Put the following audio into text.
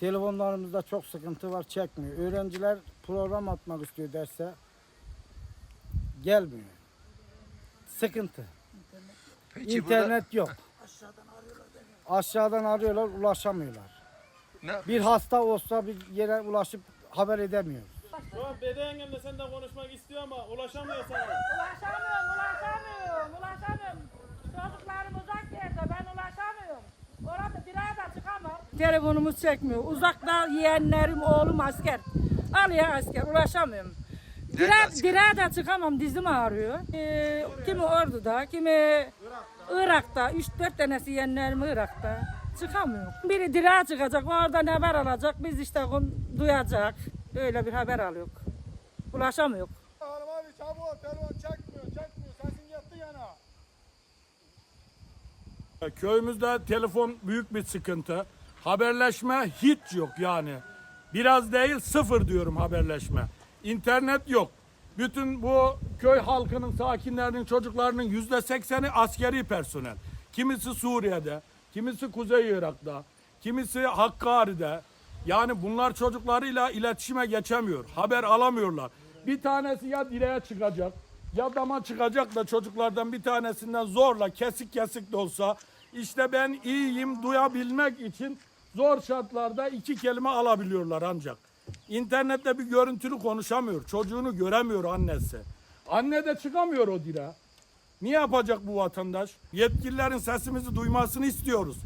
Telefonlarımızda çok sıkıntı var çekmiyor. Öğrenciler program atmak istiyor derse gelmiyor. Sıkıntı. Peki İnternet yok. Aşağıdan arıyorlar ulaşamıyorlar. burada ne Bir hasta olsa bir yere ulaşıp haber edemiyoruz. Şu an de senden konuşmak istiyor ama ulaşamıyor sana ulaşamıyorum, ulaşamıyorum. Çocuklarım uzak yerde, ben ulaşamıyorum. Orada bir ayda çıkamam. Telefonumuz çekmiyor. Uzakta yeğenlerim, oğlum asker. Alıyor asker, ulaşamıyorum. Asker? bir ayda çıkamam, dizim ağrıyor. Ee, kimi orduda, kimi Irak'ta. 3-4 tanesi yeğenlerim Irak'ta. Çıkamıyor. Biri dira çıkacak, oradan haber alacak. Biz işte onu duyacak. Öyle bir haber alıyor. Ulaşamıyor. Hanım abi çabuk telefon çekmiyor çekmiyor sesin gitti yana. Köyümüzde telefon büyük bir sıkıntı. Haberleşme hiç yok yani. Biraz değil sıfır diyorum haberleşme. İnternet yok. Bütün bu köy halkının, sakinlerinin, çocuklarının yüzde sekseni askeri personel. Kimisi Suriye'de, kimisi Kuzey Irak'ta, kimisi Hakkari'de. Yani bunlar çocuklarıyla iletişime geçemiyor. Haber alamıyorlar. Bir tanesi ya direğe çıkacak ya dama çıkacak da çocuklardan bir tanesinden zorla kesik kesik de olsa işte ben iyiyim duyabilmek için zor şartlarda iki kelime alabiliyorlar ancak. İnternette bir görüntülü konuşamıyor. Çocuğunu göremiyor annesi. Anne de çıkamıyor o direğe. Ne yapacak bu vatandaş? Yetkililerin sesimizi duymasını istiyoruz.